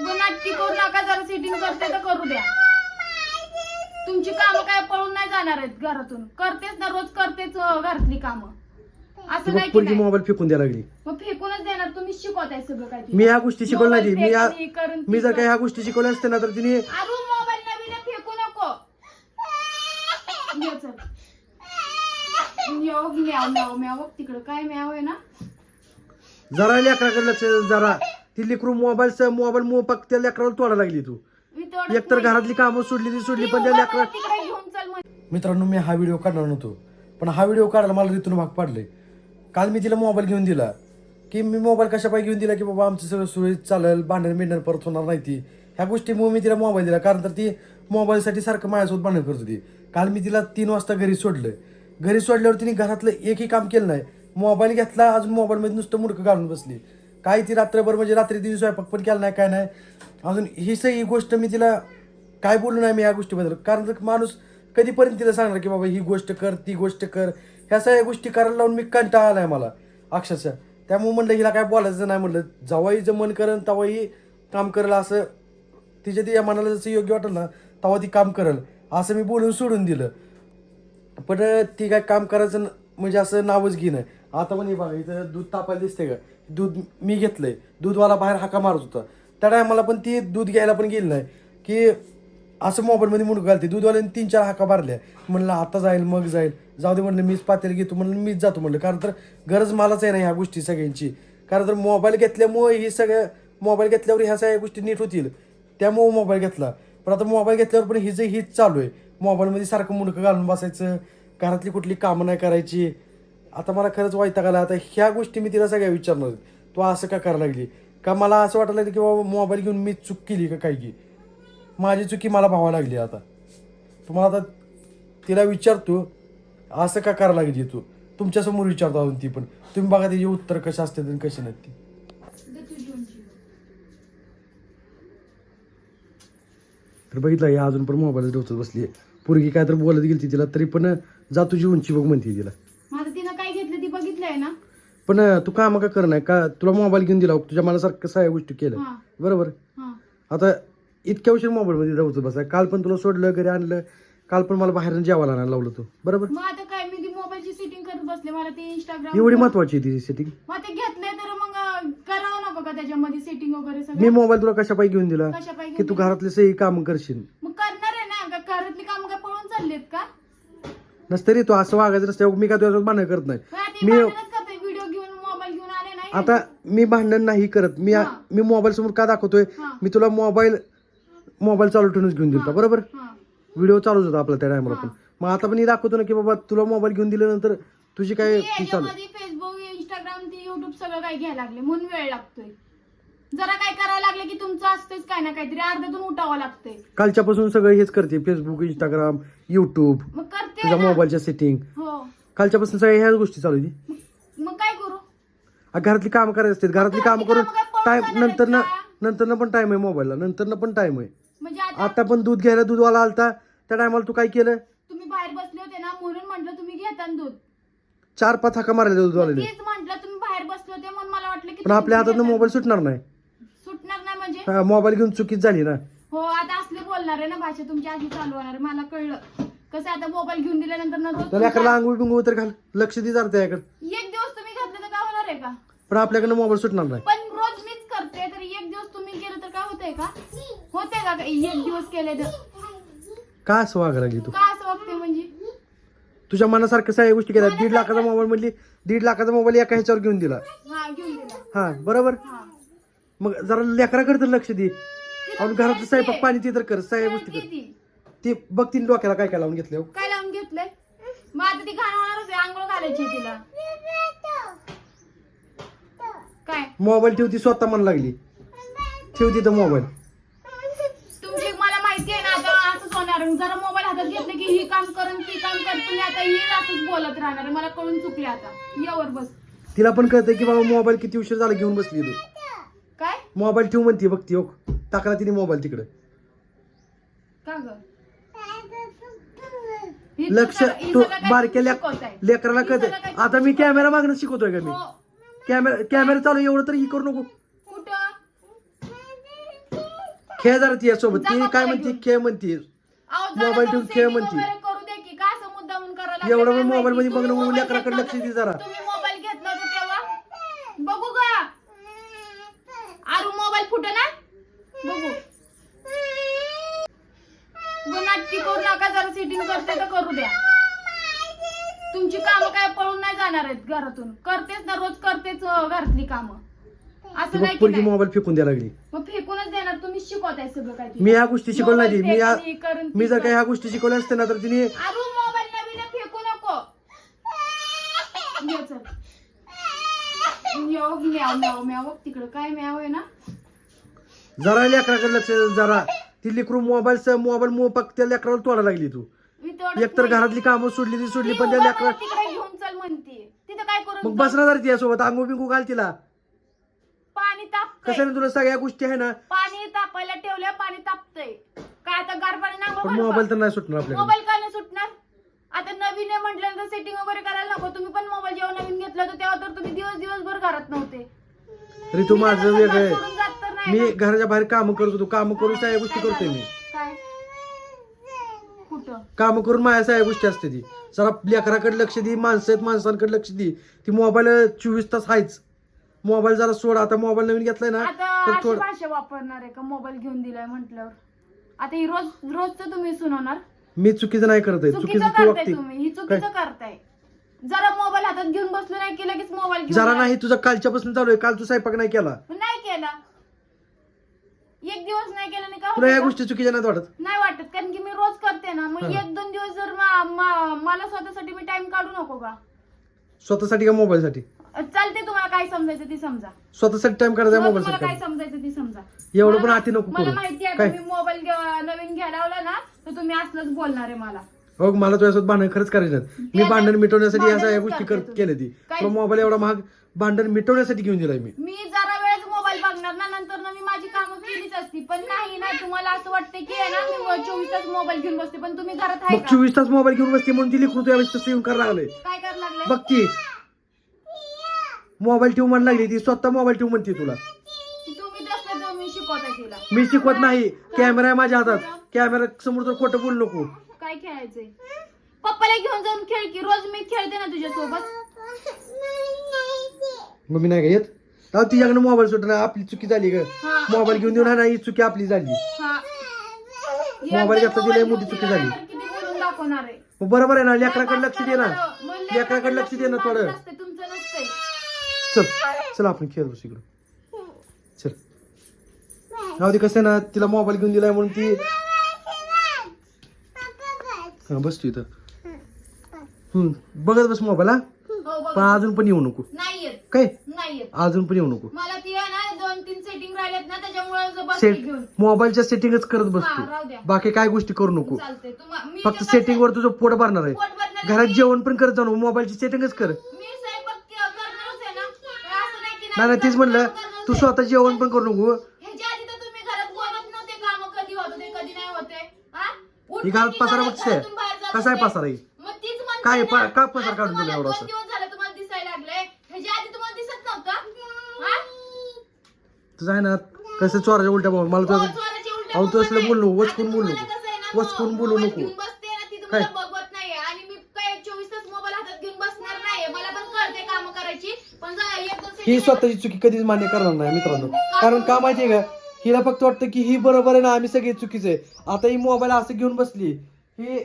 नाटकी करू नका जरा सेटिंग करते तर करू द्या. तुमची कामं काय पळून नाही जाणार आहेत घरातून. करतेच ना रोज करतेच अं, घरातली कामं. असं नाही की पोरगी नाही. मोबाईल फेकून द्यायला लागली? मग फेकूनच देणार तुम्ही शिकवताय सगळं काय ते. मी ह्या गोष्टी शिकवल्या नाही मी या करून मी जर ती काही ह्या गोष्टी शिकवल्या असते ना तर तिने अरे मोबाईल नवीन आहे, फेकू नको. ये चल. यो, म्याव म्याव म्याव. बघ तिकडं काय म्याव आहे ना? जरा लेकराकडे लक्ष जरा. ती लेकरू मोबाईल मोबाईल मोपाक त्या लेकराला तोडायला लागली तू. मी एकतर घरातली कामं सोडली ती सोडली पण त्या लेकरा तिकडे घेऊन चल म्हणे. मित्रांनो मी हा व्हिडिओ काढणार नव्हतो. पण हा व्हिडिओ काढायला मला तिथून भाग पाडले काल मी तिला मोबाईल घेऊन दिला. की मी मोबाईल कशा पाहिजे घेऊन दिला की बाबा आमचं सगळं सुरळीत चालेल भांडण बिंडण परत होणार नाही ती. ह्या गोष्टीमुळे मी तिला मोबाईल दिला. कारण तर ती मोबाईलसाठी सारखं माझ्यासोबत भांडण करत होती. काल मी तिला तीन वाजता घरी सोडलं. घरी सोडल्यावर तिने घरातलं एकही काम केलं नाही. मोबाईल घेतला अजून मोबाईलमध्ये नुसतं मुडकं घालून बसली. काही ती रात्रभर म्हणजे रात्री दिवस स्वयंपाक पण केला नाही काय नाही. अजून ही सगळी गोष्ट मी तिला काय बोलू नाही मी या गोष्टीबद्दल. कारण जर माणूस कधीपर्यंत तिला सांगणार की बाबा ही गोष्ट कर ती गोष्ट कर ह्या सगळ्या गोष्टी करायला लावून मी कंटाळा आलाय मला अक्षरशः. त्यामुळे म्हणलं हिला काय बोलायचं नाही म्हणलं. जेव्हाही हिचं मन करेल तेव्हाही काम करेल असं तिच्या तिच्या मनाला जसं योग्य वाटेल ना तेव्हा ती काम करेल. असं मी बोलून सोडून दिलं. पण ती काय काम करायचं म्हणजे असं नावच घेणं आता पण हे बघा इथं दूध तापायला दिसते का? दूध मी घेतलंय. दूधवाला बाहेर हाका मारत होता. त्या टायमाला पण ती दूध घ्यायला पण गेली नाही. की असं मोबाईलमध्ये मुंड घालते. दूधवाल्याने तीन चार हाका मारल्या. म्हणलं आता जाईल मग जाईल. जाऊ दे म्हणलं मीच पातेल घेतो. म्हणलं मीच जातो. म्हणलं कारण तर गरज मलाच आहे ना ह्या गोष्टी सगळ्यांची. कारण तर मोबाईल घेतल्यामुळे ही सगळ्या मोबाईल घेतल्यावर ह्या सगळ्या गोष्टी नीट होतील. त्यामुळे मोबाईल घेतला. पण आता मोबाईल घेतल्यावर पण हिचं हीच चालू आहे मोबाईलमध्ये सारखं मुडकं घालून बसायचं. घरातली कुठली कामं नाही करायची. आता मला खरंच वाईट आला आता ह्या गोष्टी मी तिला सगळ्या विचारणार तो तू असं का करायला लागली? का मला असं वाटायला लागलं की बाबा मोबाईल घेऊन मी चूक केली का काही? की माझी चुकी मला भावा लागली आता. तुम्हाला आता तिला विचारतो असं का करायला लागली तू? तुमच्यासमोर विचारतो अजून ती पण. तुम्ही बघा तिची उत्तर कशा असतात आणि कशी नाहीत ती. तर बघितलं या अजून पण मोबाईल डोसत बसली आहे पोरगी काय तर बोलत गेली तिला तरी पण जा तुझी उंची बघ म्हणते तिला मग आता तिनं काय घेतलं ती बघितलंय ना पण तू काम का कर नाही? का तुला मोबाईल घेऊन दिला? तुझ्या मनासारखं सगळ्या गोष्टी केल्या. हा. बरोबर? हा. आता इतक्या उशीर मोबाईलमध्ये राहतो बसा. काल पण तुला सोडलं घरी आणलं. काल पण मला बाहेर जेवायला आणायला लावलं तू. बरोबर? मग आता काय मी ती मोबाईलची सेटिंग करत बसले. मला ते इंस्टाग्राम एवढी महत्वाची आहे ती सेटिंग मग ते घेतलंय तर मग अं, करावं नको का त्याच्यामध्ये सेटिंग वगैरे मी सगळं मोबाईल तुला कशा पाहिजे घेऊन दिला? कशा की तू घरातले सही काम करशील. मग करणार आहे ना? का घरातली काम काय पळून चाललेत का? नसतं रे तू असं वागायचं रस्त्यावर मी काय तुझ्यासोबत भांडण करत नाही. मी आता मी भांडण नाही करत. मी हा. मी मोबाईल समोर का दाखवतोय? हा. मी तुला मोबाईल मोबाईल चालू ठेवूनच घेऊन दिलता बरोबर? हा. व्हिडिओ चालूच होता आपला त्या टायमाला. पण. मग आता पण हे दाखवतो ना की बाबा तुला मोबाईल घेऊन दिल्यानंतर तुझी काय मी ती चालू? याच्यामध्ये फेसबुक इंस्टाग्राम ते युट्यूब सगळं काय घ्यायला लागले. म्हणून वेळ लागतोय. जरा काय करायला लागले की तुमचं असतंच काय ना काहीतरी. अर्ध्यातून उठावं लागतंय. कालच्यापासून सगळं हेच करते. फेसबुक इंस्टाग्राम युट्यूब मग करते तुझ्या ना. मोबाईलच्या सेटिंग हो. कालच्यापासून सगळ्या ह्याच गोष्टी चालू होती मग काय आ, घरातली कामं करायची असतात घरातली कामं करून कामं काय पळून टाइम आहेत नंतर ना का? नंतर ना पण टाइम आहे मोबाईलला नंतर ना पण टाइम आहे. म्हणजे आता आता पण दूध घ्यायला दूधवाला आलता त्या टायमाला तू काय केलं? तुम्ही बाहेर बसले होते ना म्हणून म्हटलं तुम्ही घेता ना दूध. चार पाच हाका मारल्या दूधवाल्याने. तेच म्हटलं तुम्ही बाहेर बसले होते म्हणून मला वाटलं की पण आपल्या तुम्ही हातात घेता. मोबाईल सुटणार नाही. सुटणार नाही म्हणजे? हा, मोबाईल घेऊन चुकीच झाली ना. हो आता असले बोलणार आहे ना भाषा तुमची आधी चालू होणार आहे मला कळलं. कसं आता मोबाईल घेऊन दिल्यानंतर ना रोज आंघोळ बिंगोळ तर घाल लक्ष दे जरा त्याकडे. एक दिवस तुम्ही घातलं तर काय होणार आहे का? पण आपल्याकडनं मोबाईल सुटणार नाही. पण रोज मीच करते तर एक दिवस तुम्ही केलं तर काय होतंय का? होते का एक दिवस केले तर? का असं वागायला लागली तू? का असं वागते म्हणजे? तुझ्या मनासारखं सगळ्या गोष्टी केल्या. दीड लाखाचा मोबाईल म्हणली दीड लाखाचा मोबाईल एका ह्याच्यावर घेऊन दिला. हा घेऊन दिला. हा बरोबर? हा. मग जरा लेकराकडे तर लक्ष दे. आणि घरात स्वयंपाक पाणी ते तर कर सगळ्या गोष्टी कर. ती. ती? बघ तिने डोक्याला काय काय लावून घेतलं हो. काय लावून घेतलंय? मग आता ती घाण होणारच आहे आंघोळ घालायची आहे तिला. काय? मोबाईल ठेवती स्वतः मन लागली. ठेवती तर मोबाईल. तुमची मला माहिती आहे ना आता असंच होणार. जरा मोबाईल हातात घेतलं की ही काम करून ती काम तुम्ही आता ही असंच बोलत राहणार. मला कळून चुकले आता. यावर बस. तिला पण कळतंय की बाबा मोबाईल किती उशीर झाला घेऊन बसली तू. काय? मोबाईल ठेव म्हणते बघती हो. टाकला तिने मोबाईल तिकडे. का ग? लक्ष तू बारक्या. लेकराला कळतंय. काय आता मी कॅमेरा मागणं शिकवतोय का मी? हो. कॅमेरा कॅमेरा चालू एवढं तरी ही करू नको. खेळ जरा तिच्यासोबत जा ती काय म्हणते. खेळ म्हणते. मोबाईल ठेवून खेळ म्हणते. एवढं पण मोबाईल. मध्ये बघणं म्हणून लेकराकडे लक्ष दे जरा. मोबाईल घेतला होता तेव्हा. बघू का आरू मोबाईल फुटे ना? बघू. नाटकी करू नका जरा सेटिंग करते तर करू द्या. तुमची कामं काय पळून नाही जाणार आहेत घरातून. करतेच ना रोज करतेच अं, घरातली कामं. असं नाही की पोरगी नाही. मोबाईल फेकून द्यायला लागली. मग फेकूनच देणार तुम्ही शिकवताय सगळं काय मी ह्या गोष्टी शिकवल्या नाही मी या मी जर काही ह्या गोष्टी शिकवल्या असते ना तर तिने मोबाईल नवीन आहे, फेकू नको. ये चल. यो, म्याव म्याव म्याव. बघ तिकडं काय म्याव आहे ना? जरा लेकराकडे लक्ष दे, जरा. ती लेकरू मोबाईल मोबाईल मोपाक त्या लेकराला तोडायला लागली तू. मी तेवढं एकतर. घरातली कामं सोडली ती सोडली ती पण त्या उभा लेकरा मला तिकडे घेऊन चल म्हणते. तिथं काय करून मग बसणार जरा तिच्यासोबत अंगू बिंगू घाल तिला. पाणी तापतंय. कसं तुला सगळ्या गोष्टी आहे ना? पाणी तापायला ठेवलंय पाणी तापतंय. काय आता गार पाणी नांगो पण मोबाईल तर नाही सुटणार आपल्याकडे. मोबाईल का नाही सुटणार? आता नवीन आहे म्हटल्यानंतर सेटिंग वगैरे करायला नको. तुम्ही पण मोबाईल जेव्हा नवीन घेतला होता तेव्हा तर तुम्ही दिवस दिवसभर घरात नव्हते. तरी तू मी माझं वेगळं आहे. मी. घराच्या बाहेर काम करत होतो. काम करून सगळ्या गोष्टी करतोय? मी. काम करून माझ्या सगळ्या गोष्टी असते ती. जरा लेकराकडे लक्ष दे माणसं आहेत माणसांकडे लक्ष दे. ती मोबाईल चोवीस तास आहेच. मोबाईल जरा सोड आता मोबाईल नवीन घेतलाय ना आता तर अशी थोडं भाषा वापरणार आहे का? मोबाईल घेऊन दिलाय म्हटल्यावर. आता ही रोज रोजचं तुम्ही सुनावणार? मी चुकीचं नाही करत आहे. चुकीचं चुकीचं तू करताय वागते. तुम्ही. ही चुकीचं करताय. जरा मोबाईल हातात घेऊन बसलो नाही की लगेच मोबाईल घेऊन जरा. नाही तुझा कालच्यापासून चालू आहे. काल तू स्वयंपाक नाही केला. नाही केला. एक दिवस नाही केला नाही का तुला या होतं? गोष्टी चुकीच्या नाही वाटत नाही वाटत कारण की मी रोज करते ना मग हा. एक दोन दिवस जर मा- मा- मला स्वतःसाठी मी टाइम काढू नको का स्वतःसाठी का मोबाईल साठी चालते तुम्हाला काय समजायचं ती समजा स्वतःसाठी टाइम काढायचा तुम्हाला काय समजायचं ती समजा एवढं मला पण मा- हाती नको मला करू. माहिती आहे काय? तुम्ही मोबाईल नवीन घ्यायला लावला ना तर तुम्ही असलंच बोलणार आहे मला हो मला तुझ्यासोबत भांडण खरंच करायचं नाही. मी भांडण मिटवण्यासाठी या सगळ्या भांडणच गोष्टी करते तू. केल्या ती काय? तुला मोबाईल एवढा महाग भांडण मिटवण्यासाठी घेऊन दिलाय मी मी जरा वेळेस मोबाईल बघणार ना नंतर ना मी माझी कामं केलीच असती. पण नाही ना तुम्हाला असं वाटतं की आहे ना मी चोवीस तास मोबाईल घेऊन बसते पण तुम्ही घरात आहे मग का? चोवीस तास मोबाईल घेऊन बसते म्हणून ती लिखू तुझ्या तसं येऊन करायला लागले. काय करायला लागले? बघ की मोबाईल ठेवू म्हणायला लागली ती स्वतः मोबाईल ठेवू म्हणते तुला. तुम्ही तसलं तुम्ही शिकवता तिला. मी शिकवत नाही. कॅमेरा आहे माझ्या हातात. कॅमेरा समोर तर खोटं बोलू नको. काय खेळायचंय? पप्पाला घेऊन जाऊन खेळ की रोज मी खेळते ना तुझ्यासोबत? मग मी नाही का येत? तेव्हा तिच्याकडे मोबाईल सुटणार आपली चुकी झाली ग. हा. मोबाईल घेऊन देऊन ना ही चुकी आपली झाली. हा. मोबाईल घेतला तिला मोठी चुकी झाली. तर किती बोलून दाखवणार आहे? मग बरोबर आहे ना लेकराकडे लक्ष दे ना. लेकराकडे लक्ष दे ना थोडं. तुमचं नसतंय. चल चल आपण खेळ बसू इकडं. चल. राहू दे कसं आहे ना तिला मोबाईल घेऊन दिलाय म्हणून ती हा बस तू इथं हम्म बघत बस मोबाईल हा. हो पण अजून पण येऊ नको. नाही काय? नाही येत अजून पण येऊ नको. मला ती आहे ना दोन तीन सेटिंग राहिलेत ना त्याच्यामुळे बसते सेट घेऊन. मोबाईलच्या सेटिंगच करत हा, बसतो. राहू द्या. बाकी काय गोष्टी करू नको. चालते तुम्हा- मी फक्त सेटिंग वर तुझं पोट भरणार आहे. पोट भरणार घरात नाही. जेवण पण करत जाऊ मोबाईलची सेटिंगच कर. मी स्वयंपाक के- करणारच आहे ना. असं नाही की नाही नाही तेच म्हणलं. तू स्वतः जेवण पण करू नको. ह्याच्या आधी तर तुम्ही घरात बोलत नव्हते काम कधी होत होते कधी नाही होते. हा? उठलं ही घरात की पसारा घरात बघते घरातून बाहेर जात कसा आहे होते. पसारा ही? मग तीच म्हणते काय ना, प- का पसार आज काढून तुम्हाला दिला एवढा दोन असा? दिवस झाले तुम्हाला दिसायला लागले ह्याच्या आधी तुम्हाला दिसत नव्हतं हा? तुझं आहे ना कसं चोराच्या उलट्या बोल मला हो, तुझं उलटी अहो, तू असलं आहे. बोलू नको, आता वचकून बोलू तुम्हाला नको. कसं आहे ना, वचकून बोलू नको. काय 24 तास मोबाईल हातात घेऊन बसणार नाहीये. मला पण कळते कामं करायची. पण जा- एक दोन ही स्वतःची चुकी कधीच मान्य करणार नाही मित्रांनो कारण का माहितीये का हिला फक्त वाटतं की ही बरोबर आहे ना आम्ही सगळे चुकीचे आहे. आता ही मोबाईल असं घेऊन बसली ही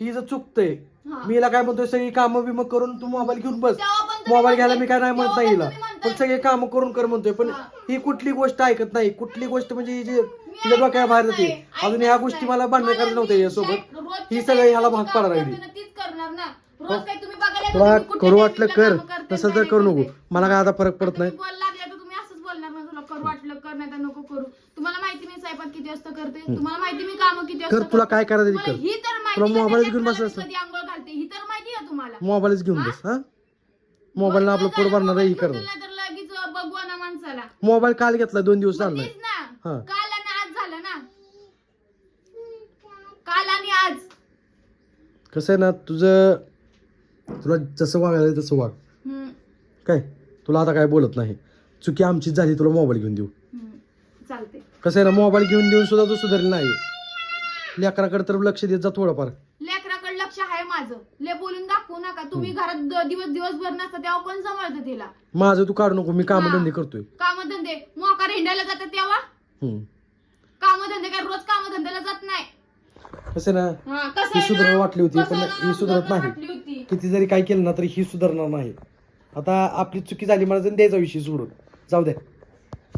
ही जर चुकतंय हा. मी हिला काय म्हणतोय सगळी कामं बिमं करून तू मोबाईल घेऊन बस मोबाईल घ्यायला मी काय नाही म्हणत नाही पण हिला पण. सगळे कामं करून कर म्हणतोय. पण हा. कुठली गोष्ट ऐकत नाही. कुठली गोष्ट म्हणजे ही जी तिच्या ऐकत डोक्याला बाहेर जाते. अजून ह्या गोष्टी. मला भांडण करायला नव्हते मी यासोबत. ही सगळी ह्याला भाग तुम्ही बघायला तुला करू वाटलं कर. तसं नाही करू नको. मला काय आता फरक पडत नाही. तुला करू वाटलं कर नाही तर नको करू. तुम्हाला माहिती मी स्वयंपाक किती वाजता करते? तुम्हाला माहिती मी कामं किती वाजता कर तुला. काय करायचं कर. ही तर माहिती तुला मोबाईल त्याच्यात घेऊन कधी आंघोळ घालते ही तर माहिती आहे तुम्हाला. मोबाईलच घेऊन बस हा? मोबाईलला आपलं पोट भरणार आहे ही मोबाईल करणार घेऊन दिला तर लगेच बघवा ना माणसाला. मोबाईल काल घेतला दोन दिवस मग चाललाय. तेच ना. हा. काल आणि आज झालं ना. काल आणि आज. कसं आहे ना तुझं तुला जसं वागायला तसं वाग. हम्म, काय? तुला आता काय बोलत नाही. चुकी आमचीच झाली तुला मोबाईल घेऊन देऊ. हम्म. चालते कसं आहे ना मोबाईल घेऊन देऊन सुद्धा तो सुधारला नाही. लेकराकडे तर लक्ष देत जा थोडंफार. माझं ले बोलून दाखवू नका तुम्ही घरात दिवस दिवसभर नसता तेव्हा कोण सांभाळतं तिला माझं तू काढू नको मी कामधंदे. करतोय कामधंदे मोकार हिंडायला जातात तेव्हा हम्म. कामधंदे काय रोज कामधंद्याला जात नाही कसं आहे ना हा, कसं ही आहे सुधारणा ना? वाटली होती, कसं पण आहे ना? ही सुधारत नाही. वाटली होती. किती जरी काय केलं ना तरी ही सुधारणार नाही आता आपली चुकी झाली मला द्यायचा विषय सोडून जाऊ द्या